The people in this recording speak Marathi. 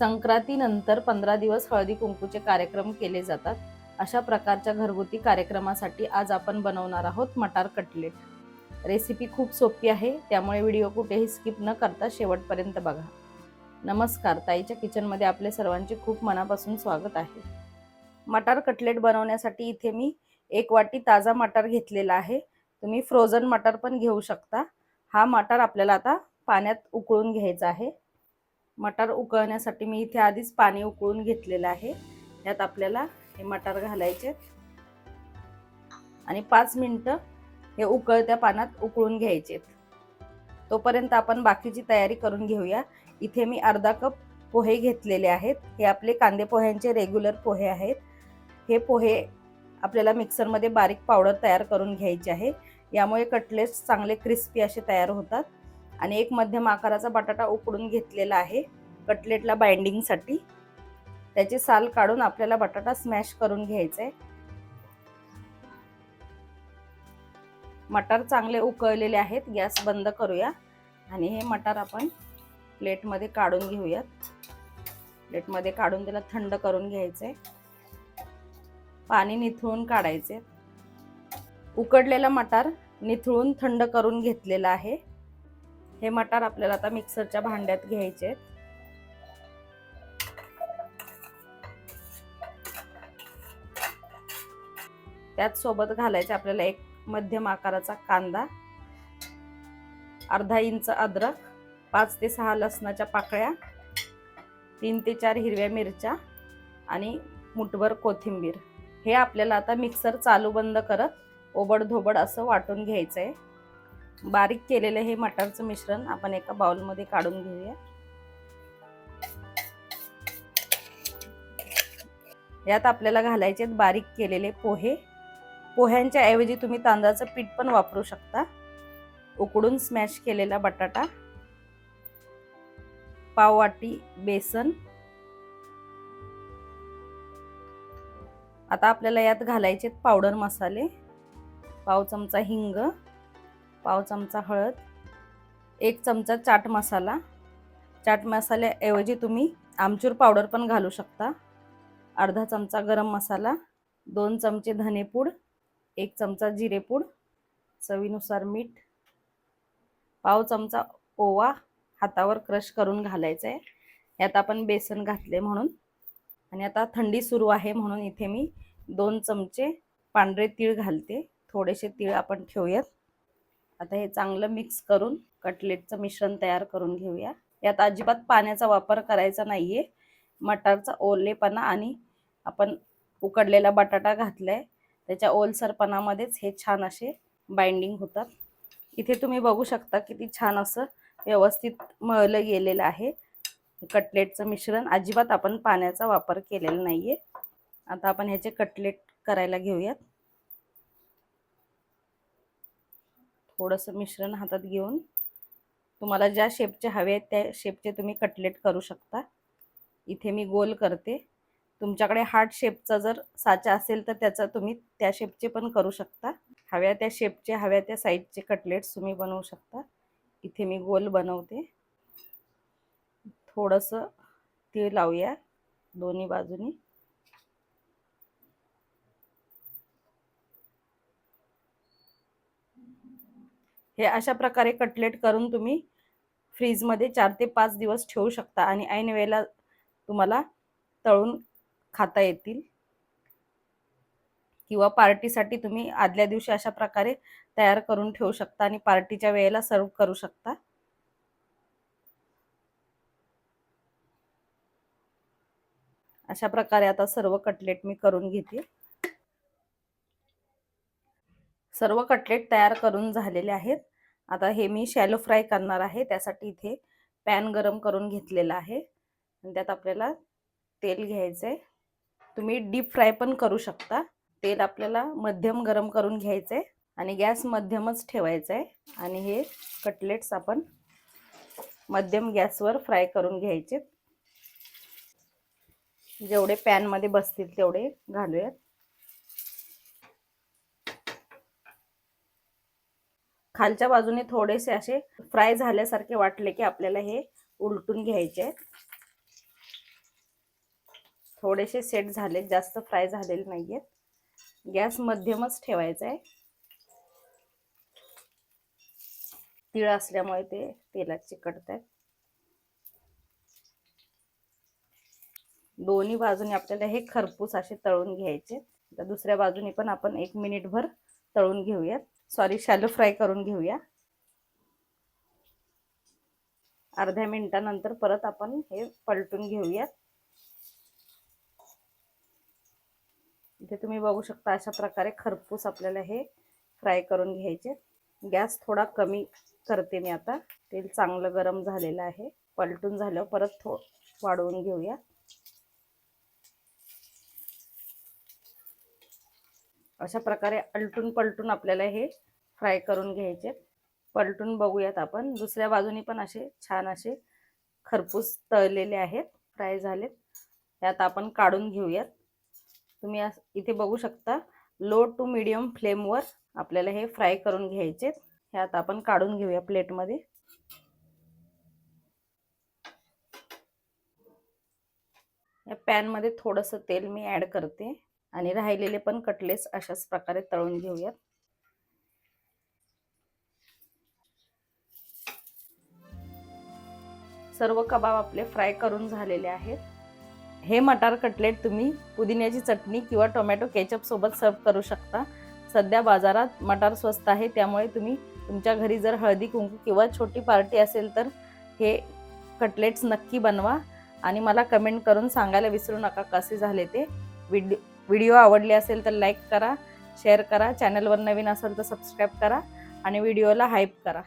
संक्रांतीनंतर पंधरा दिवस हळदी कुंकूचे कार्यक्रम केले जातात. अशा प्रकारच्या घरगुती कार्यक्रमासाठी आज आपण बनवणार आहोत मटार कटलेट. रेसिपी खूप सोपी आहे त्यामुळे व्हिडिओ कुठेही स्किप न करता शेवटपर्यंत बघा. नमस्कार ताईच्या किचनमध्ये आपले सर्वांचे खूप मनापासून स्वागत आहे. मटार कटलेट बनवण्यासाठी इथे मी एक वाटी ताजा मटार घेतलेला आहे. तुम्ही फ्रोझन मटार पण घेऊ शकता. हा मटार आपल्याला आता पाण्यात उकळून घ्यायचा आहे. मटार उकळण्यासाठी मी इथे आधीच पाणी उकळून घेतलेलं आहे. यात आपल्याला हे मटार घालायचे आणि पाच मिनटं हे उकळत्या पाण्यात उकळून घ्यायचे तोपर्यंत आपण बाकीची तयारी करून घेऊया. इथे मी अर्धा कप पोहे घेतलेले आहेत. हे आपले कांदे पोह्यांचे रेग्युलर पोहे आहेत. हे पोहे आपल्याला मिक्सरमध्ये बारीक पावडर तयार करून घ्यायचे आहे. यामुळे कटलेट्स चांगले क्रिस्पी असे तयार होतात. आणि एक मध्यम आकाराचा बटाटा उकडून घेतलेला आहे कटलेटला बाइंडिंगसाठी. त्याची साल काढून आपल्याला बटाटा स्मॅश करून घ्यायचा आहे मटार चांगले उकळलेले आहेत गॅस बंद करूया. आणि हे मटार आपण प्लेटमध्ये काढून घेऊयात. प्लेटमध्ये काढून त्याला थंड करून घ्यायचं आहे पाणी निथळून काढायचे उकडलेला मटार निथळून थंड करून घेतलेला आहे. हे मटार आपल्याला आता मिक्सरच्या भांड्यात घ्यायचे त्यात सोबत घालायचे आपल्याला एक मध्यम आकाराचा कांदा अर्धा इंच अद्रक पाच ते सहा लसणाच्या पाकळ्या तीन ते चार हिरव्या मिरच्या आणि मुठभर कोथिंबीर. हे आपल्याला आता मिक्सर चालू बंद करत ओबड धोबड असं वाटून घ्यायचं आहे बारीक केलेलं हे मटारचं मिश्रण आपण एका बाउलमध्ये काढून घेऊया. यात आपल्याला घालायचे बारीक केलेले पोहे. पोह्यांच्या ऐवजी तुम्ही तांदळाचं पीठ पण वापरू शकता. उकडून स्मॅश केलेला बटाटा. पाववाटी बेसन. आता आपल्याला यात घालायचे पावडर मसाले. पाव चमचा हिंग. पाव चमचा हळद एक चमचा चाट मसाला. चाट मसाल्याऐवजी तुम्ही आमचूर पावडर पण घालू शकता. अर्धा चमचा गरम मसाला दोन चमचे धनेपूड एक चमचा जिरेपूड चवीनुसार मीठ पाव चमचा ओवा हातावर क्रश करून घालायचा आहे यात आपण बेसन घातले म्हणून. आणि आता थंडी सुरू आहे म्हणून इथे मी दोन चमचे पांढरे तीळ घालते. थोडेसे तीळ आपण ठेवूयात. आता हे चांगलं मिक्स करून कटलेटचं मिश्रण तयार करून घेऊया. यात अजिबात पाण्याचा वापर करायचा नाही आहे मटारचा ओलेपणा आणि आपण उकडलेला बटाटा घातलाय. त्याच्या ओलसरपणामध्येच हे छान असे बाइंडिंग होतात. इथे तुम्ही बघू शकता किती छान असं व्यवस्थित मळलं गेलेलं आहे. कटलेटचं मिश्रण अजिबात आपण पाण्याचा वापर केलेला नाहीये. आता आपण ह्याचे कटलेट करायला घेऊयात. थोडंसं मिश्रण हातात घेऊन तुम्हाला ज्या शेपचे हवे आहेत त्या शेपचे तुम्ही कटलेट करू शकता. इथे मी गोल करते. तुमच्याकडे हार्ट शेपचा जर साचा असेल तर त्याचा तुम्ही त्या शेपचे पण करू शकता. हव्या त्या शेपचे हव्या त्या साईजचे कटलेट्स तुम्ही बनवू शकता. इथे मी गोल बनवते. थोडंसं तीळ लावूया दोन्ही बाजूनी. हे अशा प्रकारे कटलेट करून तुम्ही फ्रीजमध्ये चार ते पाच दिवस ठेवू शकता आणि ऐन वेळेला तुम्हाला तळून खाता येतील. किंवा पार्टीसाठी तुम्ही आदल्या दिवशी अशा प्रकारे तयार करून ठेवू शकता आणि पार्टीच्या वेळेला सर्व करू शकता. अशा प्रकारे आता सर्व कटलेट मी करून घेते. सर्व कटलेट तयार करून झालेले आहेत. आता हे मी शॅलो फ्राय करणार आहे. त्यासाठी इथे पॅन गरम करून घेतलेला आहे. आणि त्यात आपल्याला तेल घ्यायचं आहे तुम्ही डीप फ्राय पण करू शकता. तेल आपल्याला मध्यम गरम करून घ्यायचं आहे आणि गॅस मध्यमच ठेवायचा आहे आणि हे कटलेट्स आपण मध्यम गॅसवर फ्राय करून घ्यायचे जेवढे पॅनमध्ये बसतील तेवढे घालूयात. खालच्या बाजूने थोडेसे असे फ्राय झाल्यासारखे वाटले की आपल्याला हे उलटून घ्यायचे आहेत. थोडेसे सेट झाले जास्त फ्राय झालेले नाही आहेत गॅस मध्यमच ठेवायचा आहे. तीळ असल्यामुळे ते तेलात चिकटत आहेत दोन्ही बाजूने आपल्याला हे खरपूस असे तळून घ्यायचे तर दुसऱ्या बाजूने पण आपण एक मिनिटभर तळून घेऊयात. सॉरी शॅलो फ्राय करून घेऊया. अर्ध्या मिनिटानंतर परत आपण हे पलटून घेऊयात इथे तुम्ही बघू शकता अशा प्रकारे खरपूस आपल्याला हे फ्राय करून घ्यायचे. गॅस थोडा कमी करते मी आता. तेल चांगलं गरम झालेलं आहे. पलटून झाल्यावर परत थो वाढवून घेऊया. अशा प्रकारे अलटून पलटून आपल्याला हे फ्राय करून घ्यायचे. पलटून बघूयात आपण. दुसऱ्या बाजूनी पण असे छान असे खरपूस तळलेले आहेत. फ्राय झालेत. त्यात आपण काढून घेऊयात. तुम्ही इथे बघू शकता. लो टू मिडियम फ्लेमवर आपल्याला हे फ्राय करून घ्यायचे. ह्यात आपण काढून घेऊया प्लेटमध्ये या पॅनमध्ये थोडंसं तेल मी ॲड करते. आणि राहिलेले पण कटलेस अशाच प्रकारे तळून घेऊयात. सर्व कबाब आपले फ्राय करून झालेले आहेत. हे मटार कटलेट तुम्ही पुदिन्याची चटणी किंवा टोमॅटो केचप सोबत सर्व करू शकता. सध्या बाजारात मटार स्वस्त आहे त्यामुळे तुम्ही तुमच्या घरी जर हळदी कुंकू किंवा छोटी पार्टी असेल तर हे कटलेट्स नक्की बनवा. आणि मला कमेंट करून सांगायला विसरू नका कसे झाले ते. व्हिडिओ व्हिडिओ आवडले असेल तर लाईक करा शेअर करा. चॅनलवर नवीन असेल तर सबस्क्राईब करा आणि व्हिडिओला हाईप करा.